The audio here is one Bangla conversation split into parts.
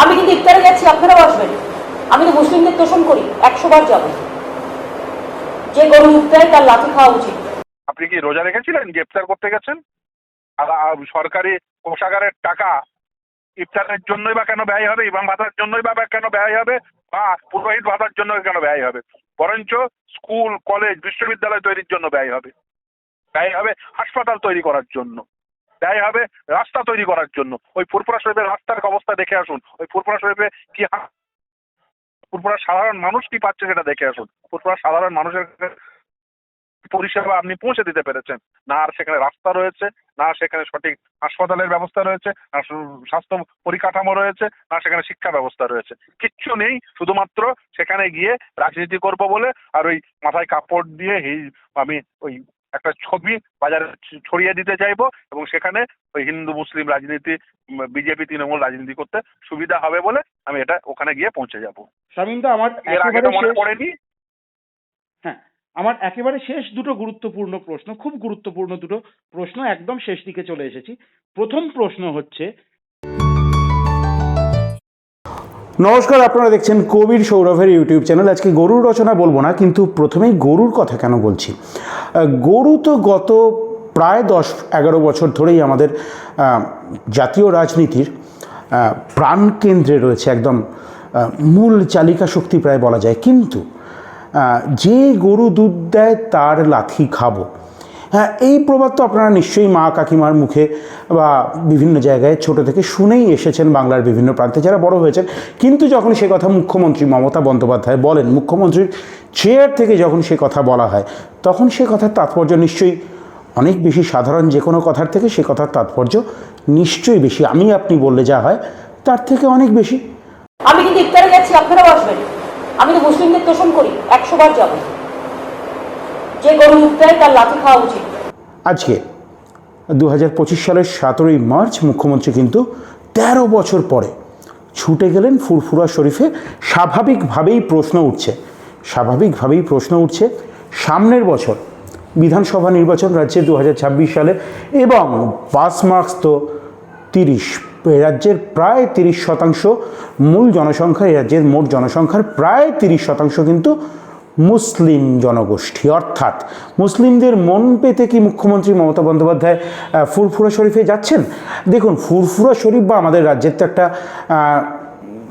আমি কিন্তু ইফতারে যাচ্ছি, আপনারাও আসবেন। আমি তো মুসলিমদের তোষণ করি, একশো বার যাব। যে গরু ইফতারে তার লাঠি খাওয়া উচিত। আপনি কি রোজা রেখেছিলেন যে ইফতার করতে গেছেন? আর সরকারি কোষাগারের টাকা ইফতারের জন্যই বা কেন ব্যয় হবে, ইমাম ভাতার জন্যই বা কেন ব্যয় হবে, বা পুরোহিত ভাতার জন্য কেন ব্যয় হবে? বরঞ্চ স্কুল, কলেজ, বিশ্ববিদ্যালয় তৈরির জন্য ব্যয় হবে। ব্যয় হবে হাসপাতাল তৈরি করার জন্য। ব্যয় হবে রাস্তা তৈরি করার জন্য। ওই ফুরপুরা শরীফের রাস্তার অবস্থা দেখে আসুন। ওই ফুরপুরা শরীফে কি ফুরপুরা সাধারণ মানুষ কি পাচ্ছে সেটা দেখে আসুন। ফুরপুরা সাধারণ মানুষের পরিষেবা আপনি পৌঁছে দিতে পেরেছেন। না আর সেখানে রাস্তা রয়েছে, না সেখানে সঠিক হাসপাতালের ব্যবস্থা রয়েছে, না স্বাস্থ্য পরিকাঠামো রয়েছে, না সেখানে শিক্ষা ব্যবস্থা রয়েছে। কিচ্ছু নেই, শুধুমাত্র সেখানে গিয়ে রাজনীতি করব বলে আর ওই মাথায় কাপড় দিয়ে আমি ওই একটা ছবি বাজারে ছড়িয়ে দিতে চাইব এবং সেখানে ওই হিন্দু মুসলিম রাজনীতি বিজেপি তৃণমূল রাজনীতি করতে সুবিধা হবে বলে আমি এটা ওখানে গিয়ে পৌঁছে যাব। আমার এর আগে তো মনে পড়েনি? হ্যাঁ আমার একেবারে শেষ দুটো গুরুত্বপূর্ণ প্রশ্ন খুব গুরুত্বপূর্ণ দুটো প্রশ্ন একদম শেষ দিকে চলে এসেছি। প্রথম প্রশ্ন হচ্ছে নমস্কার আপনারা দেখছেন কবির সৌরভের ইউটিউব চ্যানেল। আজকে গরুর রচনা বলব না কিন্তু প্রথমেই গরুর কথা কেন বলছি? গরু তো গত প্রায় দশ এগারো বছর ধরেই আমাদের জাতীয় রাজনীতির আহ, প্রাণকেন্দ্রে রয়েছে একদম মূল চালিকা শক্তি প্রায় বলা যায়। কিন্তু যে গরু দুধ দেয় তার লাথি খাব। হ্যাঁ এই প্রবাদ তো আপনারা নিশ্চয়ই মা কাকিমার মুখে বা বিভিন্ন জায়গায় ছোট থেকে শুনেই এসেছেন বাংলার বিভিন্ন প্রান্তে যারা বড় হয়েছেন। কিন্তু যখন সে কথা মুখ্যমন্ত্রী মমতা বন্দ্যোপাধ্যায় বলেন, মুখ্যমন্ত্রীর চেয়ার থেকে যখন সে কথা বলা হয়, তখন সে কথার তাৎপর্য নিশ্চয়ই অনেক বেশি সাধারণ যে কোনো কথার থেকে সে কথার তাৎপর্য নিশ্চয়ই বেশি। আমি আপনি বললে যা হয়, তার থেকে অনেক বেশি। আমি কিন্তু ইফতারে যাচ্ছি, আপনারাও আসবেন। আমি তো মুসলিমদের তোষণ করি, একশো বার যাব। যে গরু ইফতারে তার লাঠি খাওয়া উচিত। আজকে দু হাজার পঁচিশ সালের সতেরোই মার্চ মুখ্যমন্ত্রী কিন্তু তেরো বছর পরে ছুটে গেলেন ফুরফুরা শরীফে। স্বাভাবিকভাবেই প্রশ্ন উঠছে, স্বাভাবিকভাবেই প্রশ্ন উঠছে সামনের বছর বিধানসভা নির্বাচন রাজ্যে দু হাজার ছাব্বিশ সালে এবং পাস মার্কস তো তিরিশ রাজ্যের প্রায় তিরিশ শতাংশ মূল জনসংখ্যা রাজ্যের মোট জনসংখ্যার প্রায় তিরিশ শতাংশ কিন্তু মুসলিম জনগোষ্ঠী। অর্থাৎ মুসলিমদের মন পেতে কি মুখ্যমন্ত্রী মমতা বন্দ্যোপাধ্যায় ফুরফুরা শরীফে যাচ্ছেন? দেখুন, ফুরফুরা শরীফ বা আমাদের রাজ্যের তো একটা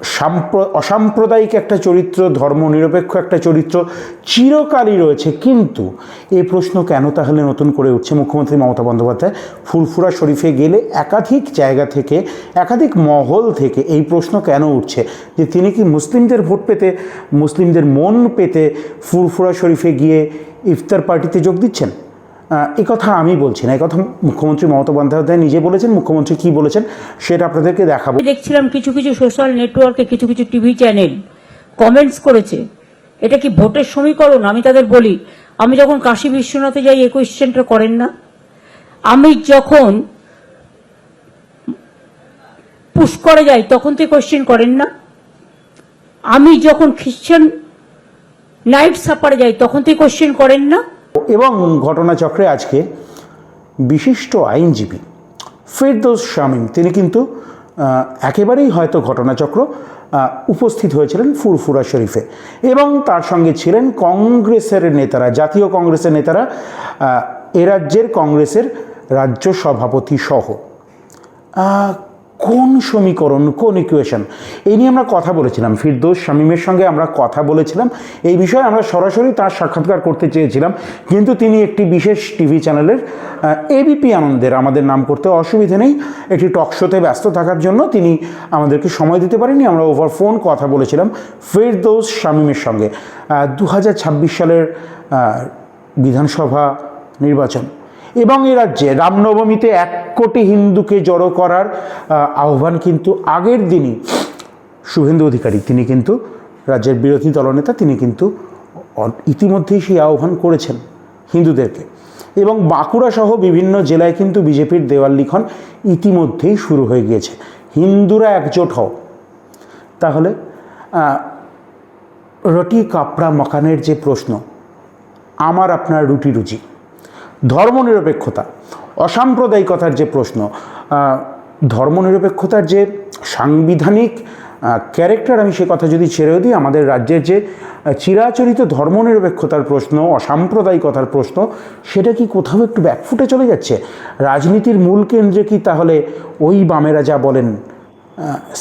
সাম্প্র- অসাম্প্রদায়িক একটা চরিত্র, ধর্মনিরপেক্ষ একটা চরিত্র চিরকালই রয়েছে। কিন্তু এই প্রশ্ন কেন তাহলে নতুন করে উঠছে? মুখ্যমন্ত্রী মমতা বন্দ্যোপাধ্যায় ফুরফুরা শরীফে গেলে একাধিক জায়গা থেকে, একাধিক মহল থেকে এই প্রশ্ন কেন উঠছে? যে তিনি কি মুসলিমদের ভোট পেতে, মুসলিমদের মন পেতে ফুরফুরা শরীফে গিয়ে ইফতার পার্টিতে যোগ দিচ্ছেন? কথা আমি বলছি না কথা মুখ্যমন্ত্রী মমতা বন্দ্যোপাধ্যায় নিজে বলেছেন, মুখ্যমন্ত্রী কি বলেছেন সেটা আপনাদেরকে দেখাবো। দেখছিলাম কিছু কিছু সোশ্যাল নেটওয়ার্কে কিছু কিছু টিভি চ্যানেল কমেন্টস করেছে। এটা কি ভোটের সমীকরণ? আমি তাদের বলি, আমি যখন কাশী বিশ্বনাথে যাই এই কোয়েশ্চেনটা করেন না। আমি যখন পুষ্করে যাই, তখন তো কোয়েশ্চেন করেন না। আমি যখন খ্রিশ্চান নাইট সাপারে যাই, তখন তো কোয়েশ্চেন করেন না। এবং ঘটনাচক্রে আজকে বিশিষ্ট আইনজীবী ফেরদৌস শামীম, তিনি কিন্তু একেবারেই হয়তো ঘটনাচক্র উপস্থিত হয়েছিলেন ফুরফুরা শরীফে। এবং তার সঙ্গে ছিলেন কংগ্রেসের নেতারা, জাতীয় কংগ্রেসের নেতারা এ রাজ্যের কংগ্রেসের রাজ্য সভাপতি সহ। কোন সমীকরণ, কোন ইকুয়েশন এই নিয়ে আমরা কথা বলেছিলাম, ফিরদৌস শামীমের সঙ্গে আমরা কথা বলেছিলাম। এই বিষয়ে আমরা সরাসরি তার সাক্ষাৎকার করতে চেয়েছিলাম। কিন্তু তিনি একটি বিশেষ টিভি চ্যানেলের এবিপি আনন্দের, আমাদের নাম করতে অসুবিধে নেই। একটি টক শোতে ব্যস্ত থাকার জন্য তিনি আমাদেরকে সময় দিতে পারেনি আমরা ওভার ফোন কথা বলেছিলাম ফিরদৌস শামীমের সঙ্গে। দু হাজার ছাব্বিশ সালের বিধানসভা নির্বাচন। এবং এ রাজ্যে রামনবমীতে এক কোটি হিন্দুকে জড়ো করার আহ্বান কিন্তু আগের দিনই শুভেন্দু অধিকারী, তিনি কিন্তু রাজ্যের বিরোধী দলনেতা, তিনি কিন্তু ইতিমধ্যেই সেই আহ্বান করেছেন হিন্দুদেরকে। এবং বাঁকুড়া সহ বিভিন্ন জেলায় কিন্তু বিজেপির দেওয়াল লিখন ইতিমধ্যেই শুরু হয়ে গিয়েছে। হিন্দুরা একজোট হও। তাহলে রুটি কাপড়া মকানের যে প্রশ্ন, আমার আপনার রুটি রুচি ধর্মনিরপেক্ষতা, অসাম্প্রদায়িকতার যে প্রশ্ন ধর্মনিরপেক্ষতার যে সাংবিধানিক ক্যারেক্টার আমি সে কথা যদি ছেড়েও দিই, আমাদের রাজ্যের যে চিরাচরিত ধর্মনিরপেক্ষতার প্রশ্ন, অসাম্প্রদায়িকতার প্রশ্ন, সেটা কি কোথাও একটু ব্যাকফুটে চলে যাচ্ছে? রাজনীতির মূল কেন্দ্রে কি তাহলে ওই বামেরা যা বলেন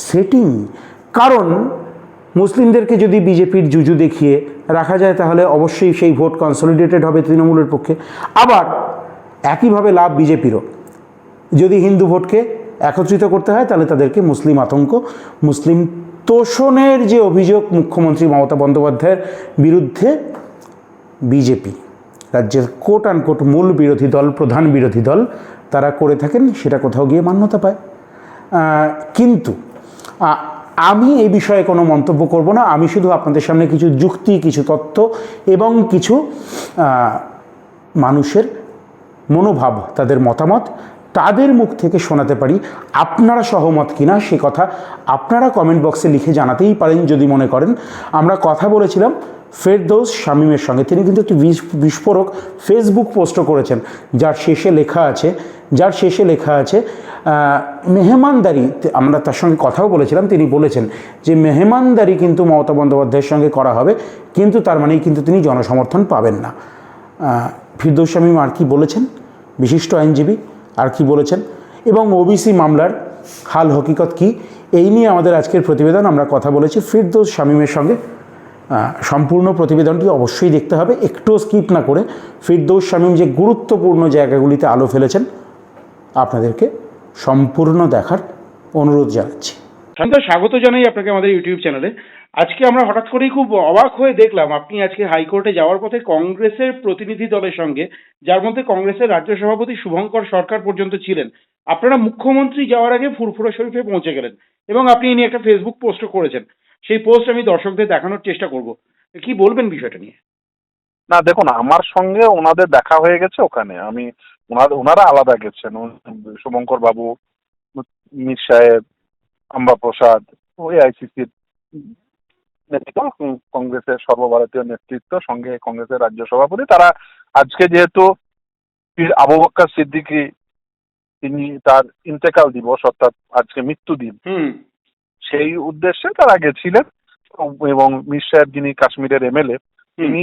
সেটিং কারণ মুসলিমদেরকে যদি বিজেপির জুজু দেখিয়ে রাখা যায়, তাহলে অবশ্যই সেই ভোট কনসলিডেটেড হবে তৃণমূলের পক্ষে। আবার একইভাবে লাভ বিজেপিরও। যদি হিন্দু ভোটকে একত্রিত করতে হয়, তাহলে তাদেরকে মুসলিম আতঙ্ক, মুসলিম তোষণের যে অভিযোগ মুখ্যমন্ত্রী মমতা বন্দ্যোপাধ্যায়ের বিরুদ্ধে বিজেপি, রাজ্যের কোট আনকোট মূল বিরোধী দল, প্রধান বিরোধী দল, তারা করে থাকেন, সেটা কোথাও গিয়ে মান্যতা পায়। কিন্তু আমি এই বিষয়ে কোনো মন্তব্য করব না। আমি শুধু আপনাদের সামনে কিছু যুক্তি, কিছু তথ্য এবং কিছু মানুষের মনোভাব, তাদের মতামত তাদের মুখ থেকে শোনাতে পারি। আপনারা সহমত কিনা সে কথা আপনারা কমেন্ট বক্সে লিখে জানাতেই পারেন যদি মনে করেন। আমরা কথা বলেছিলাম ফেরদৌস শামীমের সঙ্গে। তিনি কিন্তু একটি বিস- বিস্ফোরক ফেসবুক পোস্টও করেছেন, যার শেষে লেখা আছে, যার শেষে লেখা আছে মেহমানদারি আমরা তার সঙ্গে কথাও বলেছিলাম, তিনি বলেছেন যে মেহমানদারি কিন্তু মমতা বন্দ্যোপাধ্যায়ের সঙ্গে করা হবে, কিন্তু তার মানেই কিন্তু তিনি জনসমর্থন পাবেন না। ফিরদৌস শামীম আর কি বলেছেন? বিশিষ্ট আইনজীবী আর কি বলেছেন? এবং ওবিসি মামলার হাল হকিকত কি? এই নিয়ে আমাদের আজকের প্রতিবেদন, আমরা কথা বলেছি ফিরদৌস শামীমের সঙ্গে। সম্পূর্ণ প্রতিবেদনটি অবশ্যই দেখতে হবে। একটুও স্কিপ না করে ফিরদৌস শামীম যে গুরুত্বপূর্ণ জায়গাগুলিতে আলো ফেলেছেন, আপনাদেরকে সম্পূর্ণ দেখার অনুরোধ জানাচ্ছি। শান্ত স্বাগত জানাই আপনাকে আমাদের ইউটিউব চ্যানেলে। আজকে আমরা হঠাৎ করেই খুব অবাক হয়ে দেখলাম, আপনি আজকে হাইকোর্টে যাওয়ার পথে কংগ্রেসের প্রতিনিধি দলের সঙ্গে, যার মধ্যে কংগ্রেসের রাজ্য সভাপতি শুভঙ্কর সরকার পর্যন্ত ছিলেন। আপনারা মুখ্যমন্ত্রী যাওয়ার আগে ফুরফুরা শরীফে পৌঁছে গেলেন এবং আপনি এই একটা ফেসবুক পোস্টও করেছেন। সেই পোস্ট আমি দর্শকদের দেখানোর চেষ্টা করব। কি বলবেন বিষয়টা নিয়ে? না দেখুন আমার সঙ্গে ওনাদের দেখা হয়ে গেছে ওখানে। আমি ওনাদের ওনারা আলাদা গেছেন। শুভঙ্কর বাবু মীর সাহেব আম্বা প্রসাদ ওই আইসিসির নেতৃত্ব কংগ্রেসের সর্বভারতীয় নেতৃত্ব সঙ্গে কংগ্রেসের রাজ্য সভাপতি। তারা আজকে যেহেতু আবু বক্কর সিদ্দিকী তিনি তার ইন্তেকাল দিবস অর্থাৎ আজকে মৃত্যু দিন হুম। সেই উদ্দেশ্যে তারা গেছিলেন এবং মির সাহেব যিনি কাশ্মীরের এমএলএ তিনি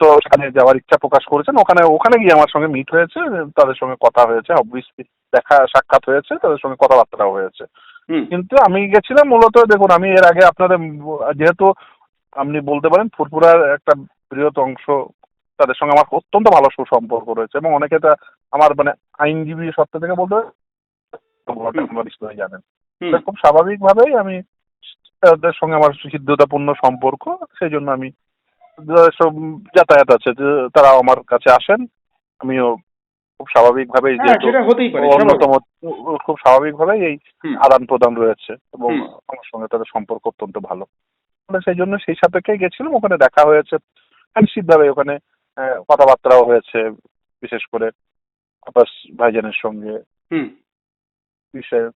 তো সেখানে যাওয়ার ইচ্ছা প্রকাশ করেছেন। ওখানে ওখানে গিয়ে আমার সঙ্গে মিট হয়েছে তাদের সঙ্গে কথা হয়েছে অবভিয়াসলি দেখা সাক্ষাৎ হয়েছে তাদের সঙ্গে কথাবার্তাও হয়েছে। কিন্তু আমি গেছিলাম মূলত দেখুন আমি এর আগে আপনাদের যেহেতু আপনি বলতে পারেন ফুরফুরার একটা বৃহৎ অংশ তাদের সঙ্গে আমার অত্যন্ত ভালো সুসম্পর্ক রয়েছে এবং অনেকে তা আমার মানে আইনজীবী সত্ত্ব থেকে বলতে জানেন। খুব স্বাভাবিকভাবেই আমি তাদের সঙ্গে আমার হৃদ্যতাপূর্ণ সম্পর্ক সেই জন্য আমি সব যাতায়াত আছে যে তারা আমার কাছে আসেন আমিও খুব স্বাভাবিকভাবেই হ্যাঁ যেহেতু অন্যতম খুব স্বাভাবিকভাবেই এই আদান প্রদান রয়েছে এবং আমার সঙ্গে তাদের সম্পর্ক অত্যন্ত ভালো। সেই জন্য সেই সাপেক্ষে গেছিলাম ওখানে দেখা হয়েছে নিশ্চিতভাবে ওখানে কথাবার্তাও হয়েছে বিশেষ করে আব্বাস ভাইজানের সঙ্গে। হুম। বিষয়ে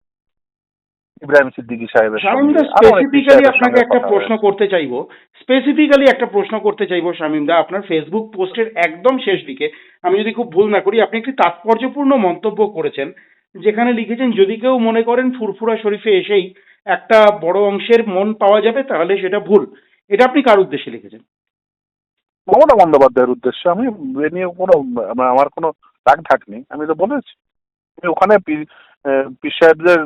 ইব্রাহিম সিদ্দিকী সাহেবের শামিমদা স্পেসিফিক্যালি আপনাকে একটা প্রশ্ন করতে চাইব। স্পেসিফিক্যালি একটা প্রশ্ন করতে চাইব শামিমদা আপনার ফেসবুক পোস্টের একদম শেষ দিকে। আমি যদি খুব ভুল না করি আপনি একটি তাৎপর্যপূর্ণ মন্তব্য করেছেন যেখানে লিখেছেন যদি কেউ মনে করেন ফুরফুরা শরীফে এসেই একটা বড় অংশের মন পাওয়া যাবে তাহলে সেটা ভুল। এটা আপনি কার উদ্দেশ্যে লিখেছেন? মমতা বন্দ্যোপাধ্যায়ের উদ্দেশ্যে। আমি এ নিয়ে কোনো আমার- কোনো রাগ ঢাক নেই। আমি তো বলেছি। ওখানে পীর সাহেবদের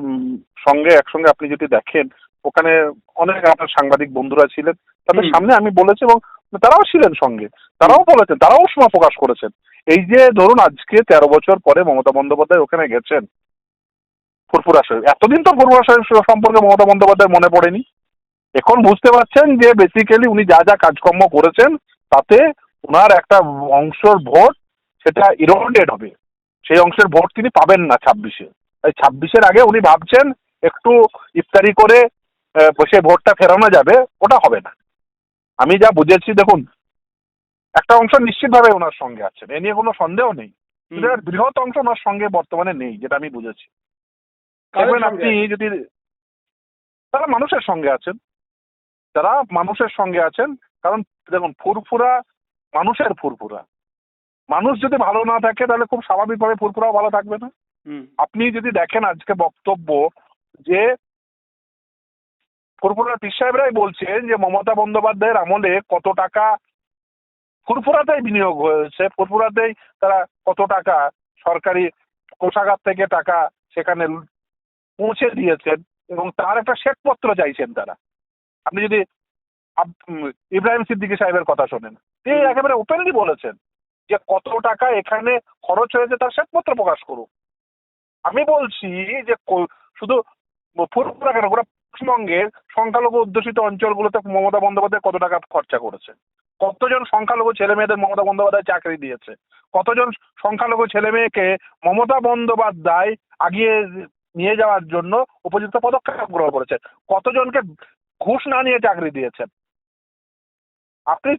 সঙ্গে একসঙ্গে আপনি যদি দেখেন ওখানে অনেক আপনার সাংবাদিক বন্ধুরা ছিলেন। তাদের সামনে আমি বলেছি এবং তারাও ছিলেন সঙ্গে। তারাও বলেছেন তারাও সময় প্রকাশ করেছেন। এই যে ধরুন আজকে তেরো বছর পরে মমতা বন্দ্যোপাধ্যায় ওখানে গেছেন ফুরফুরা শরীফ এতদিন তো ফুরফুরা শরীফ সম্পর্কে মমতা বন্দ্যোপাধ্যায় মনে পড়েনি। এখন বুঝতে পারছেন যে বেসিক্যালি উনি যা যা কাজকর্ম করেছেন তাতে ওনার একটা অংশের ভোট সেটা ইরোডেড হবে। সেই অংশের ভোট তিনি পাবেন না ছাব্বিশে। তাই ছাব্বিশের আগে উনি ভাবছেন একটু ইফতারি করে বসে ভোটটা ফেরানো যাবে ওটা হবে না। আমি যা বুঝেছি দেখুন একটা অংশ নিশ্চিতভাবে ওনার সঙ্গে আছেন এ নিয়ে কোনো সন্দেহ নেই। বৃহৎ অংশ ওনার সঙ্গে বর্তমানে নেই যেটা আমি বুঝেছি। দেখবেন আপনি যদি তারা মানুষের সঙ্গে আছেন তারা মানুষের সঙ্গে আছেন কারণ দেখুন ফুরফুরা মানুষের ফুরফুরা। মানুষ যদি ভালো না থাকে তাহলে খুব স্বাভাবিকভাবে ফুরফুরাও ভালো থাকবে না। আপনি যদি দেখেন আজকে বক্তব্য যে ফুরফুরা পীর সাহেবরাই বলছেন যে মমতা বন্দ্যোপাধ্যায়ের আমলে কত টাকা ফুরফুরাতেই বিনিয়োগ হয়েছে ফুরফুরাতেই তারা কত টাকা সরকারি কোষাগার থেকে টাকা সেখানে পৌঁছে দিয়েছেন এবং তার একটা শ্বেতপত্র চাইছেন তারা। আপনি যদি ইব্রাহিম সিদ্দিকী সাহেবের কথা শোনেন তিনি একেবারে ওপেনলি বলেছেন যে কত টাকা এখানে খরচ হয়েছে তার শ্বেতপত্র প্রকাশ করুক আমি বলছি যে শুধু ফুরফুরা কেন গোটা পশ্চিমবঙ্গের সংখ্যালঘু অধ্যুষিত অঞ্চলগুলোতে মমতা বন্দ্যোপাধ্যায় কত টাকা খরচা করেছে? কতজন সংখ্যালঘু ছেলে মেয়েদের মমতা বন্দ্যোপাধ্যায় চাকরি দিয়েছে? কতজন সংখ্যালঘু ছেলে মেয়েকে মমতা বন্দ্যোপাধ্যায় আগিয়ে নিয়ে যাওয়ার জন্য উপযুক্ত পদক্ষেপ গ্রহণ করেছে? কতজনকে ঘুষ না নিয়ে চাকরি দিয়েছেন? আপনি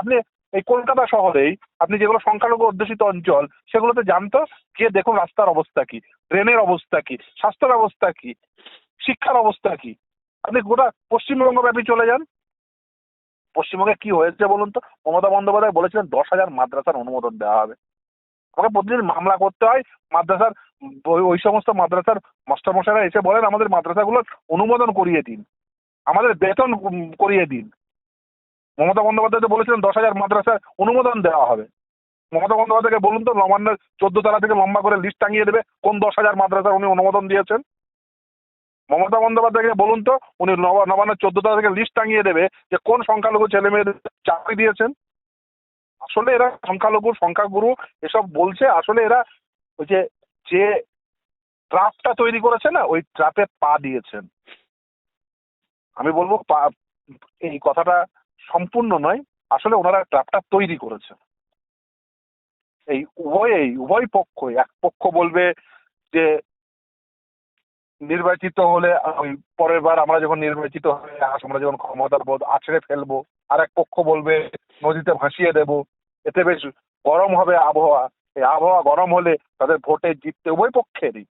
আপনি এই কলকাতা শহরেই আপনি যেগুলো সংখ্যালঘু অধ্যুষিত অঞ্চল, সেগুলোতে জানতো গিয়ে দেখুন রাস্তার অবস্থা কি ট্রেনের অবস্থা কি স্বাস্থ্য ব্যবস্থা কি, শিক্ষার অবস্থা কি। আপনি গোটা পশ্চিমবঙ্গ ব্যাপী চলে যান। পশ্চিমবঙ্গে কি হয়েছে বলুন তো? মমতা বন্দ্যোপাধ্যায় বলেছিলেন দশ হাজার মাদ্রাসার অনুমোদন দেওয়া হবে। আমাকে প্রতিদিন মামলা করতে হয়। মাদ্রাসার ওই সমস্ত মাদ্রাসার মাস্টারমশাইরা এসে বলেন, আমাদের মাদ্রাসাগুলোর অনুমোদন করিয়ে দিন। আমাদের বেতন করিয়ে দিন। মমতা বন্দ্যোপাধ্যায় তো বলেছিলেন দশ হাজার মাদ্রাসার অনুমোদন দেওয়া হবে। মমতা বন্দ্যোপাধ্যায়কে বলুন তো, নবান্নের চোদ্দ তলা থেকে লম্বা করে লিস্ট টাঙিয়ে দেবে কোন দশ হাজার মাদ্রাসার উনি অনুমোদন দিয়েছেন? মমতা বন্দ্যোপাধ্যায়কে বলুন তো, উনি নব- নবান্নের চোদ্দ তলা থেকে লিস্ট টাঙিয়ে দেবে যে কোন সংখ্যালঘু ছেলে মেয়েদের চাকরি দিয়েছেন? আসলে এরা সংখ্যালঘু, সংখ্যাগুরু, এসব বলছে। আসলে এরা ওই যে যে ট্রাপটা তৈরি করেছে না, ওই ট্রাপে পা দিয়েছেন। আমি বলব পা, এই কথাটা সম্পূর্ণ নয়, আসলে ওনারা ট্রাপটা তৈরি করেছে এই উভয়েই উভয় পক্ষই, এক পক্ষ বলবে যে নির্বাচিত হলে পরের বার আমরা যখন নির্বাচিত হয়ে আস- আমরা যখন ক্ষমতার বোধ আছড়ে ফেলব আর এক পক্ষ বলবে নদীতে ভাসিয়ে দেব, এতে বেশ গরম হবে আবহাওয়া। এই আবহাওয়া গরম হলে তাদের ভোটে জিততে উভয় পক্ষেরই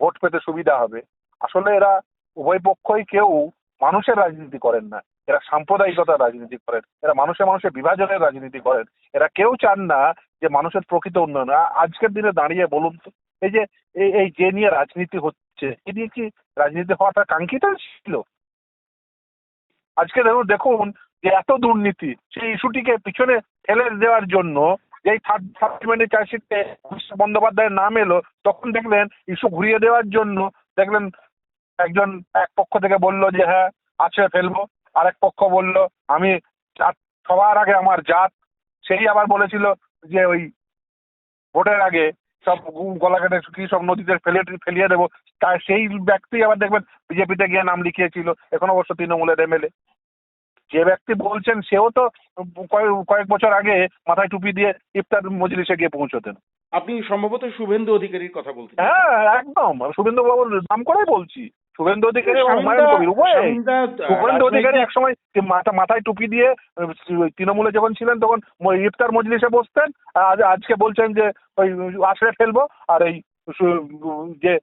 ভোট পেতে সুবিধা হবে। আসলে এরা উভয় পক্ষই কেউ মানুষের রাজনীতি করেন না। এরা সাম্প্রদায়িকতার রাজনীতি করেন, এরা মানুষে মানুষে বিভাজনের রাজনীতি করেন, এরা কেউ চান না যে মানুষের প্রকৃত উন্নয়ন। আজকের দিনে দাঁড়িয়ে বলুন তো, এই যে এই যে নিয়ে রাজনীতি হচ্ছে, এ নিয়ে কি রাজনীতি হওয়াটা কাঙ্ক্ষিত ছিল? আজকে দেখুন দেখুন যে এত দুর্নীতি, সেই ইস্যুটিকে পিছনে ঠেলে দেওয়ার জন্য যেই থার্ড সাপ্লিমেন্টারি চার্জশিটে বন্দ্যোপাধ্যায়ের নাম এলো, তখন দেখলেন ইস্যু ঘুরিয়ে দেওয়ার জন্য দেখলেন একজন এক পক্ষ থেকে বলল যে হ্যাঁ আছে ফেলব। আরেক পক্ষ বলল আমি সবার আগে আমার জাত সেই আবার বলেছিল যে ওই ভোটের আগে সব গলা কেটে কি সব নদীতে ফেলে ফেলিয়ে দেবো। তার সেই ব্যক্তি আবার দেখবেন বিজেপিতে গিয়ে নাম লিখিয়েছিল এখন অবশ্য তৃণমূলের এমএলএ। যে ব্যক্তি বলছেন সেও তো কয়েক কয়েক বছর আগে মাথায় টুপি দিয়ে ইফতার মজলিসে গিয়ে পৌঁছতেন। আপনি সম্ভবত শুভেন্দু অধিকারীর কথা বলছেন হ্যাঁ একদম। শুভেন্দু বাবুর নাম করেই বলছি। শুভেন্দু অধিকারী এবং হুমায়ুন কবির উভয়। শুভেন্দু অধিকারী একসময় মাথা মাথায় টুপি দিয়ে তৃণমূলে যখন ছিলেন তখন ইফতার মজলিসে বসতেন। আজ আজকে বলছেন যে ওই আশ্রয় ফেলব। আর এই যে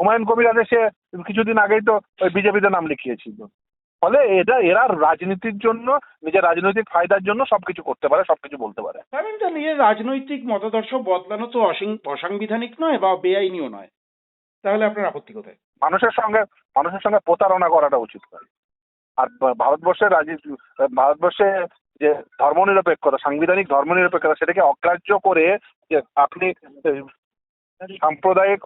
হুমায়ুন কবির আছে সে কিছুদিন আগেই তো ওই বিজেপিতে নাম লিখিয়েছিল। ফলে এটা এরা রাজনীতির জন্য নিজের রাজনৈতিক ফায়দার জন্য সবকিছু করতে পারে সবকিছু বলতে পারে। কারণটা নিজের রাজনৈতিক মতাদর্শ বদলানো তো অসিং- অসাংবিধানিক নয় বা বেআইনিও নয়। তাহলে আপনার আপত্তি কোথায়? মানুষের সঙ্গে মানুষের সঙ্গে প্রতারণা করাটা উচিত নয়। আর ভারতবর্ষের রাজনীতি ভারতবর্ষে যে ধর্মনিরপেক্ষতা, সাংবিধানিক ধর্মনিরপেক্ষতা, সেটাকে অগ্রাহ্য করে যে আপনি সাম্প্রদায়িক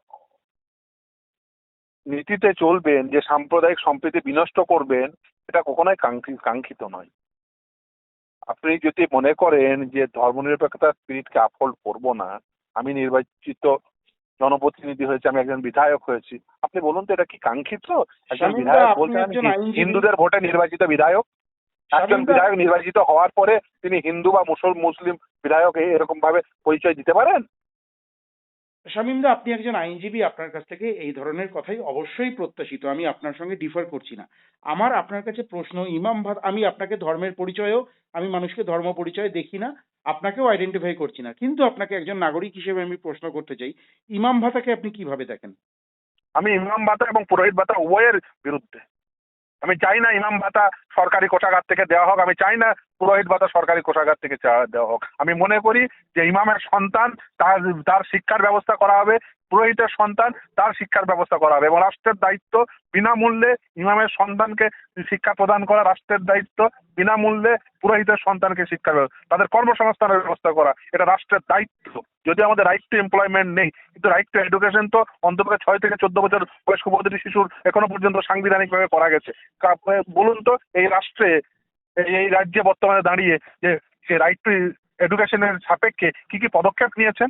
নীতিতে চলবেন, যে সাম্প্রদায়িক সম্প্রীতি বিনষ্ট করবেন এটা কখনোই কাঙ্ক্ষি- কাঙ্ক্ষিত নয়। আপনি যদি মনে করেন যে ধর্মনিরপেক্ষতার স্পিরিটকে আপহোল্ড করব না, আমি নির্বাচিত জনপ্রতিনিধি হয়েছে আমি একজন বিধায়ক হয়েছি। আপনি বলুন তো এটা কি কাঙ্ক্ষিত? একজন বিধায়ক বলছেন হিন্দুদের ভোটে নির্বাচিত বিধায়ক। একজন বিধায়ক নির্বাচিত হওয়ার পরে তিনি হিন্দু বা মুসল মুসলিম বিধায়ক এই এরকম ভাবে পরিচয় দিতে পারেন? শামীমদা, আপনি একজন আইনজীবী, আপনার কাছ থেকে এই ধরনের কথাই অবশ্যই প্রত্যাশিত। আমি আপনার সঙ্গে ডিফার করছি না। আমার, আপনার কাছে প্রশ্ন, ইমাম ভাত, আমি আপনাকে ধর্মের পরিচয়ও, আমি মানুষকে ধর্ম পরিচয় দেখি না, আপনাকেও আইডেন্টিফাই করছি না। কিন্তু আপনাকে একজন নাগরিক হিসেবে আমি প্রশ্ন করতে চাই, ইমাম ভাতাকে আপনি কীভাবে দেখেন? আমি ইমাম ভাতা এবং পুরোহিত ভাতা উভয়ের বিরুদ্ধে। আমি চাই না ইমাম ভাতা সরকারি কোষাগার থেকে দেওয়া হোক, আমি চাই না পুরোহিত ভাতা সরকারি কোষাগার থেকে দেওয়া হোক। আমি মনে করি যে ইমামের সন্তান তার তার শিক্ষার ব্যবস্থা করা হবে পুরোহিতের সন্তান তার শিক্ষার ব্যবস্থা করা হবে এবং রাষ্ট্রের দায়িত্ব বিনামূল্যে ইমামের সন্তানকে শিক্ষা প্রদান করা, রাষ্ট্রের দায়িত্ব বিনামূল্যে পুরোহিতের সন্তানকে শিক্ষা তাদের কর্মসংস্থানের ব্যবস্থা করা, এটা রাষ্ট্রের দায়িত্ব। যদি আমাদের রাইট টু এমপ্লয়মেন্ট নেই, কিন্তু রাইট টু এডুকেশন তো অন্তত ছয় থেকে চোদ্দ বছর বয়স্ক প্রতিটি শিশুর এখনও পর্যন্ত সাংবিধানিকভাবে করা গেছে। বলুন তো, এই রাষ্ট্রে, এই- এই রাজ্যে বর্তমানে দাঁড়িয়ে যে রাইট টু এডুকেশনের সাপেক্ষে কি কি পদক্ষেপ নিয়েছেন?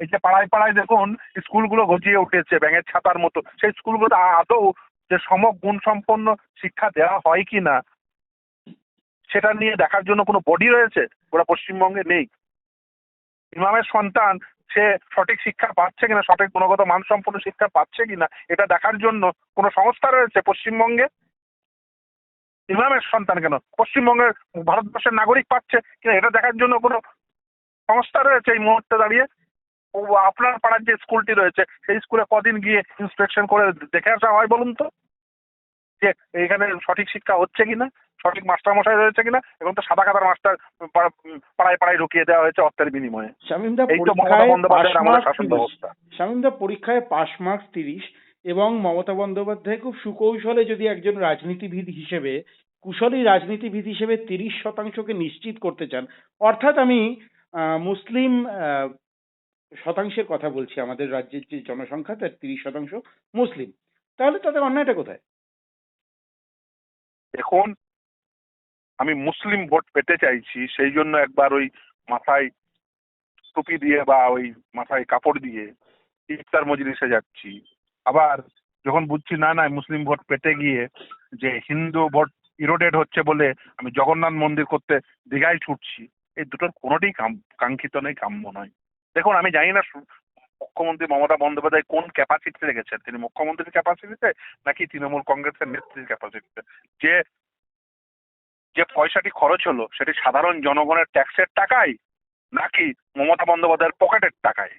এই যে পাড়ায় পাড়ায় দেখুন, স্কুলগুলো গজিয়ে উঠেছে, ব্যাঙের ছাতার মতো। সেই স্কুলগুলোতে আদৌ যে সম গুণ সম্পন্ন শিক্ষা দেওয়া হয় কি না, সেটা নিয়ে দেখার জন্য কোনো বডি রয়েছে? ওরা পশ্চিমবঙ্গে নেই। ইমামের সন্তান, সে সঠিক শিক্ষা পাচ্ছে কিনা, সঠিক গুণগত মানসম্পন্ন শিক্ষা পাচ্ছে কিনা, এটা দেখার জন্য কোনো সংস্থা রয়েছে পশ্চিমবঙ্গে? ইমামের সন্তান কেন? পশ্চিমবঙ্গের ভারতবর্ষের নাগরিক পাচ্ছে কিনা, এটা দেখার জন্য কোনো সংস্থা রয়েছে এই মুহূর্তে দাঁড়িয়ে? আপনার পাড়ার যে স্কুলটি রয়েছে সেই স্কুলে কদিন গিয়ে ইন্সপেকশন করে দেখে আসা হয় বলুন তো? যে এখানে সঠিক শিক্ষা হচ্ছে কিনা সঠিক মাস্টার মশাই রয়েছে কিনা এবং তো সাদা কাতার মাস্টার পাড়ায় পাড়ায় ঢুকিয়ে দেওয়া হয়েছে অর্থের বিনিময়ে। এই তো মমতা পরীক্ষায় বন্দ্যোপাধ্যায়ের আমাদের মার্কস শাসন তিরিশ। ব্যবস্থা। শামীমদা পরীক্ষায় পাস মার্কস তিরিশ এবং মমতা বন্দ্যোপাধ্যায় খুব সুকৌশলে যদি একজন রাজনীতিবিদ হিসেবে কুশলী রাজনীতিবিদ হিসেবে তিরিশ শতাংশকে নিশ্চিত করতে চান অর্থাৎ আমি মুসলিম আহ, শতাংশের কথা বলছি, আমাদের রাজ্যের যে জনসংখ্যা তার তিরিশ শতাংশ মুসলিম। তাহলে তাদের অন্যায়টা কোথায়? এখন আমি মুসলিম ভোট পেতে চাইছি, সেই জন্য একবার ওই মাথায় টুপি দিয়ে বা ওই মাথায় কাপড় দিয়ে ইফতার মজলিসে যাচ্ছি। আবার যখন বুঝছি, না না, মুসলিম ভোট পেতে গিয়ে যে হিন্দু ভোট ইরোডেড হচ্ছে বলে আমি জগন্নাথ মন্দির করতে দীঘায় ছুটছি, এই দুটোর কোনোটাই কাম- কাঙ্ক্ষিত নয়, কাম্য নয়। দেখুন, আমি জানি না মুখ্যমন্ত্রী মমতা বন্দ্যোপাধ্যায় কোন ক্যাপাসিটিতে রেখেছেন তিনি মুখ্যমন্ত্রীর ক্যাপাসিটিতে নাকি তৃণমূল কংগ্রেসের নেত্রীর ক্যাপাসিটিতে যে যে পয়সাটি খরচ হলো, সেটি সাধারণ জনগণের ট্যাক্সের টাকায় নাকি মমতা বন্দ্যোপাধ্যায়ের পকেটের টাকায়?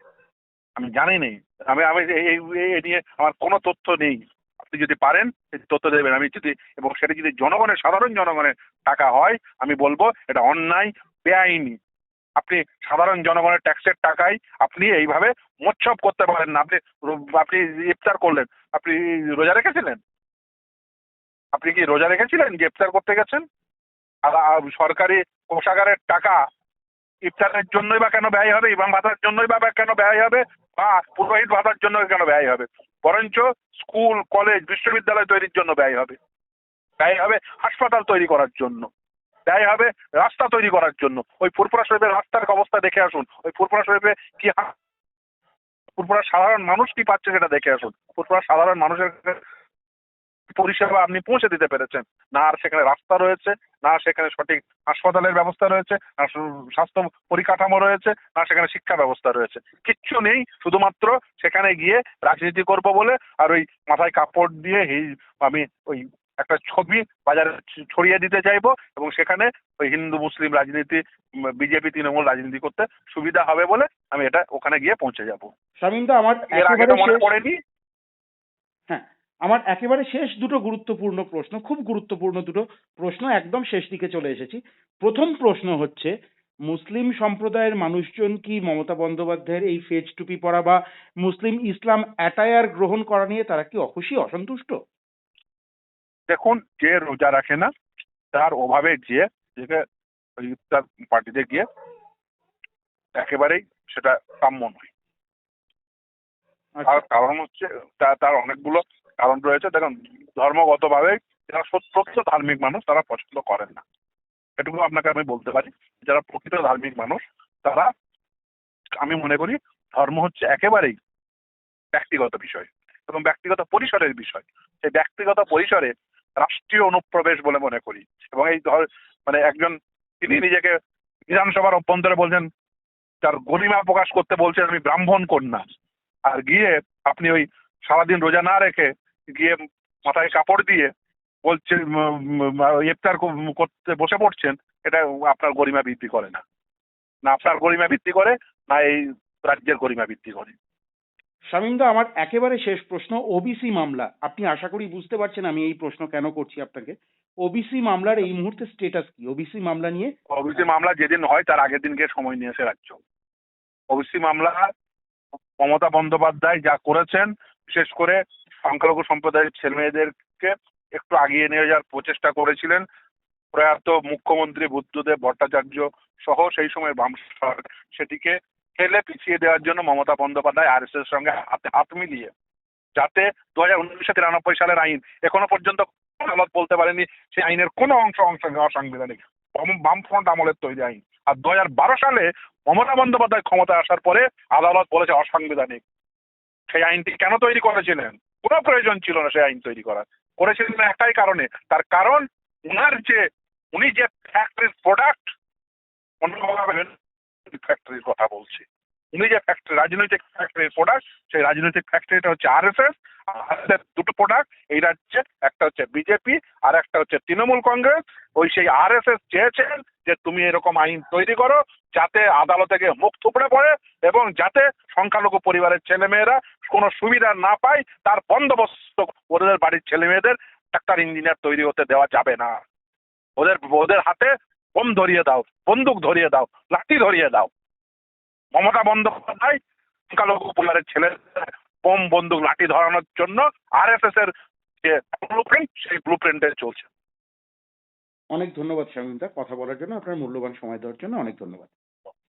আমি জানি নেই। আমি আমি এই নিয়ে আমার কোনো তথ্য নেই। আপনি যদি পারেন তথ্য দেবেন। আমি যদি, এবং সেটা যদি জনগণের, সাধারণ জনগণের টাকা হয়, আমি বলব এটা অন্যায়, বেআইনি। আপনি সাধারণ জনগণের ট্যাক্সের টাকায় আপনি এইভাবে মোচ্ছব করতে পারেন না। আপনি আপনি ইফতার করলেন। আপনি রোজা রেখেছিলেন? আপনি কি রোজা রেখেছিলেন? যে ইফতার করতে গেছেন? আর সরকারি কোষাগারের টাকা ইফতারের জন্যই বা কেন ব্যয় হবে? ইমাম ভাতার জন্যই বা কেন ব্যয় হবে? বা পুরোহিত ভাতার জন্য কেন ব্যয় হবে? বরঞ্চ স্কুল, কলেজ, বিশ্ববিদ্যালয় তৈরির জন্য ব্যয় হবে। ব্যয় হবে হাসপাতাল তৈরি করার জন্য। ব্যয় হবে রাস্তা তৈরি করার জন্য। ওই ফুরপুরা শরীফের রাস্তার অবস্থা দেখে আসুন। ওই ফুরপুরা শরীফে কি ফুরপুরার সাধারণ মানুষ কি পাচ্ছে সেটা দেখে আসুন। ফুরপুরার সাধারণ মানুষের পরিষেবা আপনি পৌঁছে দিতে পেরেছেন। না আর সেখানে রাস্তা রয়েছে, না সেখানে সঠিক হাসপাতালের ব্যবস্থা রয়েছে, না স্বাস্থ্য পরিকাঠামো রয়েছে, না সেখানে শিক্ষা ব্যবস্থা রয়েছে। কিচ্ছু নেই, শুধুমাত্র সেখানে গিয়ে রাজনীতি করব বলে আর ওই মাথায় কাপড় দিয়ে আমি ওই একটা ছবি বাজারে ছড়িয়ে দিতে চাইব এবং সেখানে ওই হিন্দু মুসলিম রাজনীতি বিজেপি তৃণমূল রাজনীতি করতে সুবিধা হবে বলে আমি এটা ওখানে গিয়ে পৌঁছে যাব। আমার মনে পড়েনি। হ্যাঁ আমার একেবারে শেষ দুটো গুরুত্বপূর্ণ প্রশ্ন খুব গুরুত্বপূর্ণ দুটো প্রশ্ন একদম শেষ দিকে চলে এসেছি। প্রথম প্রশ্ন হচ্ছে মুসলিম সম্প্রদায়ের মানুষজন কি মমতা বন্দ্যোপাধ্যায়ের এই ফেজ টুপি পরা বা মুসলিম ইসলাম অ্যাটায়ার গ্রহণ করা নিয়ে তারা কি অখুশি অসন্তুষ্ট? দেখুন যে রোজা রাখে না তার অভাবে যে যে ওই ইফতার পার্টিতে গিয়ে একেবারেই সেটা কাম্য নয়। আচ্ছা। আর কারণ হচ্ছে তার অনেকগুলো কারণ রয়েছে। দেখুন ধর্মগতভাবে যারা প্রকৃত ধার্মিক মানুষ তারা পছন্দ করেন না। এটুকু আপনাকে আমি বলতে পারি যারা প্রকৃত ধার্মিক মানুষ তারা আমি মনে করি ধর্ম হচ্ছে একেবারেই ব্যক্তিগত বিষয় এবং ব্যক্তিগত পরিসরের বিষয়। সেই ব্যক্তিগত পরিসরে রাষ্ট্রীয় অনুপ্রবেশ বলে মনে করি। এবং এই ধর মানে একজন তিনি নিজেকে বিধানসভার অভ্যন্তরে বলছেন তার গরিমা প্রকাশ করতে বলছেন আমি ব্রাহ্মণ কন্যা। আর গিয়ে আপনি ওই সারাদিন রোজা না রেখে গিয়ে মাথায় কাপড় দিয়ে উম, ইফতার করতে বসে পড়ছেন এটা আপনার গরিমা বৃদ্ধি করে না। না আপনার গরিমা বৃদ্ধি করে না এই রাজ্যের গরিমা বৃদ্ধি করে। শামীমদা, আমার একেবারে শেষ প্রশ্ন ওবিসি মামলা। আপনি আশা করি বুঝতে পারছেন আমি এই প্রশ্ন কেন করছি আপনাকে। ওবিসি মামলার এই মুহূর্তে স্টেটাস কি? ওবিসি মামলা নিয়ে ওবিসি মামলা যেদিন হয়, তার আগের দিনকে সময় নিয়ে এসে রাজ্য। ওবিসি মামলা, মমতা বন্দ্যোপাধ্যায় যা করেছেন, বিশেষ করে সংখ্যালঘু সম্প্রদায়ের ছেলে মেয়েদেরকে একটু আগিয়ে নিয়ে যাওয়ার প্রচেষ্টা করেছিলেন। প্রয়াত মুখ্যমন্ত্রী বুদ্ধদেব ভট্টাচার্য সহ সেই সময় বাম সরকার, সেটিকে ঠেলে পিছিয়ে দেওয়ার জন্য মমতা বন্দ্যোপাধ্যায় আর এস এর সঙ্গে হাতে হাত মিলিয়ে, যাতে দু হাজার উনিশশো তিরানব্বই সালের আইন এখনও পর্যন্ত আদালত বলতে পারেনি সেই আইনের কোনো অংশ অংশ অসাংবিধানিক। বামফ্রন্ট আমলের তৈরি আইন। আর দু হাজার বারো সালে মমতা বন্দ্যোপাধ্যায় ক্ষমতায় আসার পরে আদালত বলেছে অসাংবিধানিক। সেই আইনটি কেন তৈরি করেছিলেন? কোনো প্রয়োজন ছিল না সেই আইন তৈরি করার। করেছিলেন একটাই কারণে। তার কারণ, উনার যে, উনি যে ফ্যাক্টরির প্রোডাক্ট ফ্যাক্টরির কথা বলছি। উনি যে ফ্যাক্টরি রাজনৈতিক ফ্যাক্টরির প্রোডাক্ট সেই রাজনৈতিক ফ্যাক্টরিটা হচ্ছে আর এস এস দুটো প্রোডাক্ট এই রাজ্যে একটা হচ্ছে বিজেপি আর একটা হচ্ছে তৃণমূল কংগ্রেস। ওই সেই আর এস এস চেয়েছেন যে তুমি এরকম আইন তৈরি করো, যাতে আদালতে গিয়ে মুখ থুপড়ে পড়ে এবং যাতে সংখ্যালঘু পরিবারের ছেলেমেয়েরা কোনো সুবিধা না পায়, তার বন্দোবস্ত ওদের বাড়ির ছেলে মেয়েদের ডাক্তার, ইঞ্জিনিয়ার তৈরি হতে দেওয়া যাবে না। ওদের ওদের হাতে বোম ধরিয়ে দাও, বন্দুক ধরিয়ে দাও, লাঠি ধরিয়ে দাও। মমতা বন্দ্যোপাধ্যায়, সংখ্যালঘু পরিবারের ছেলেদের বোম, বন্দুক, লাঠি ধরানোর জন্য আর এস এস এর যে ব্লু প্রিন্ট সেই ব্লু প্রিন্টে চলছে। অনেক ধন্যবাদ শামীমদা কথা বলার জন্য, আপনার মূল্যবান সময় দেওয়ার জন্য অনেক ধন্যবাদ।